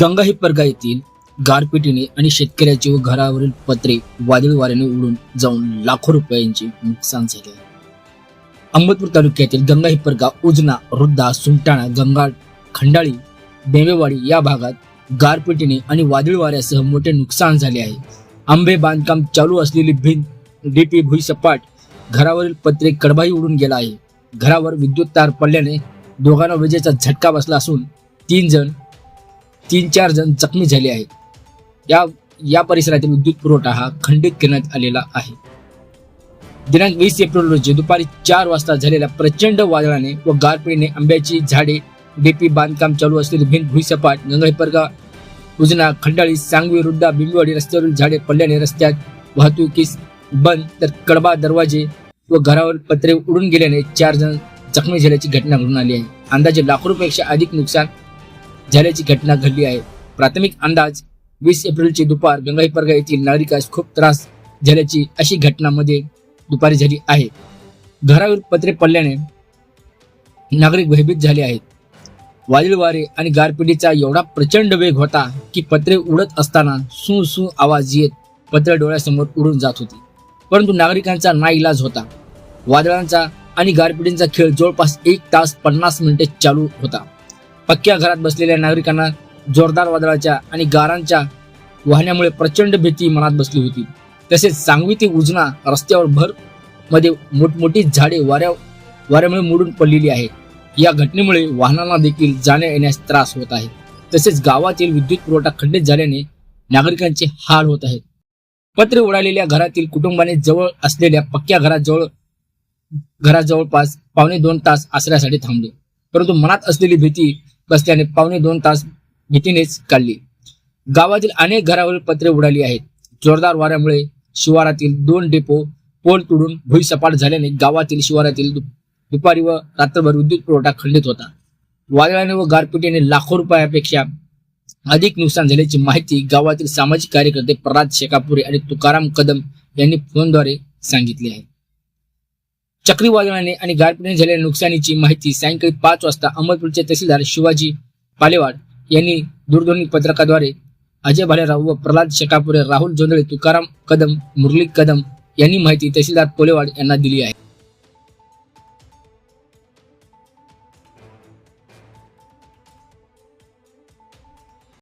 गंगा हिप्परगा येथील गारपिटीने आणि शेतकऱ्याचे व घरावरील पत्रे वादळी वाऱ्याने उडून जाऊन लाखो रुपयांचे नुकसान झाले. आहे अहमदपूर तालुक्यातील गंगा हिप्परगा उजना रुद्दा सुंटाणा गंगा खंडाळी बेमेवाडी या भागात गारपिटीने आणि वादळी वाऱ्यासह मोठे नुकसान झाले आहे. आंबे बांधकाम चालू असलेली भिंत डीपी भुईसपाट घरावरील पत्रे कडबाही उडून गेला आहे. घरावर विद्युत तार पडल्याने दोघांना विजेचा झटका बसला असून तीन जण तीन चार जण जखमी झाले आहेत. या या परिसरातील विद्युत पुरवठा हा खंडित करण्यात आलेला आहे. दिनांक वीस एप्रिल रोजी दुपारी चार वाजता झालेल्या प्रचंड वादळाने व गारपिटीने आंब्याची झाडे डेपी बांधकाम चालू असलेली भिंत भुईसपाट गंगाहिपरगा उजना खंडाळी सांगवी रुद्दा बिंबवाडी रस्त्यावरील झाडे पडल्याने रस्त्यात वाहतुकीस बंद तर कडबा दरवाजे व घरावर पत्रे उडून गेल्याने चार जण जखमी झाल्याची घटना घडून आली आहे. अंदाजे लाखो रुपयापेक्षा अधिक नुकसान झाल्याची घटना घडली आहे. प्राथमिक अंदाज वीस एप्रिलची दुपार गंगाईपरगा येथील नागरिकास खूप त्रास झाल्याची अशी घटनामध्ये दुपारी झाली आहे. घरावर पत्रे पडल्याने नागरिक भयभीत झाले आहेत. वादळी वारे आणि गारपिटीचा एवढा प्रचंड वेग होता की पत्रे उडत असताना सू सू आवाज येत पत्रे डोळ्यासमोर उडून जात होती. परंतु नागरिकांचा नाईलाज होता. वादळांचा आणि गारपिटींचा खेळ जवळपास एक तास पन्नास मिनिटे चालू होता. पक्क्या घरात बसलेल्या नागरिकांना जोरदार वादळाच्या आणि गारांच्या वाहण्यामुळे प्रचंड भीती मनात बसली होती. तसेच सांगवी ते उजना रस्त्यावर भरमध्ये मोठमोठी झाडे वाऱ्या वाऱ्यामुळे मोडून पडलेली आहेत या घटनेमुळे वाहनांना देखील जाण्या येण्यास त्रास होत आहे. तसेच गावातील विद्युत पुरवठा खंडित झाल्याने नागरिकांचे हाल होत आहेत. पत्रे उडालेल्या घरातील कुटुंबाने जवळ असलेल्या पक्क्या घराजवळ घराजवळपास पावणे दोन तास आसऱ्यासाठी थांबले. परंतु मनात असलेली भीती बसल्याने पावणे दोन तास भीतीनेच काढली. गावातील अनेक घरावरील पत्रे उडाली आहेत. जोरदार वाऱ्यामुळे शिवारातील दोन डेपो पोल तुडून भुईसपाट झाल्याने गावातील शिवारातील दुपारी व रात्रभर विद्युत पुरवठा खंडित होता. वादळाने व गारपिटीने लाखो रुपयापेक्षा अधिक नुकसान झाल्याची माहिती गावातील सामाजिक कार्यकर्ते प्रल्हाद शेकापुरे आणि तुकाराम कदम यांनी फोनद्वारे सांगितली आहे. चक्रीवादळाने आणि गारपिटीने झालेल्या नुकसानीची माहिती सायंकाळी पाच वाजता अमरपूरचे तहसीलदार शिवाजी पालेवाड यांनी दूरध्वनी पत्रकाद्वारे अजय भालेराव व प्रल्हाद शेकापुरे राहुल जोंधळे तुकाराम कदम मुरली कदम यांनी माहिती तहसीलदार पोलेवाड यांना दिली आहे.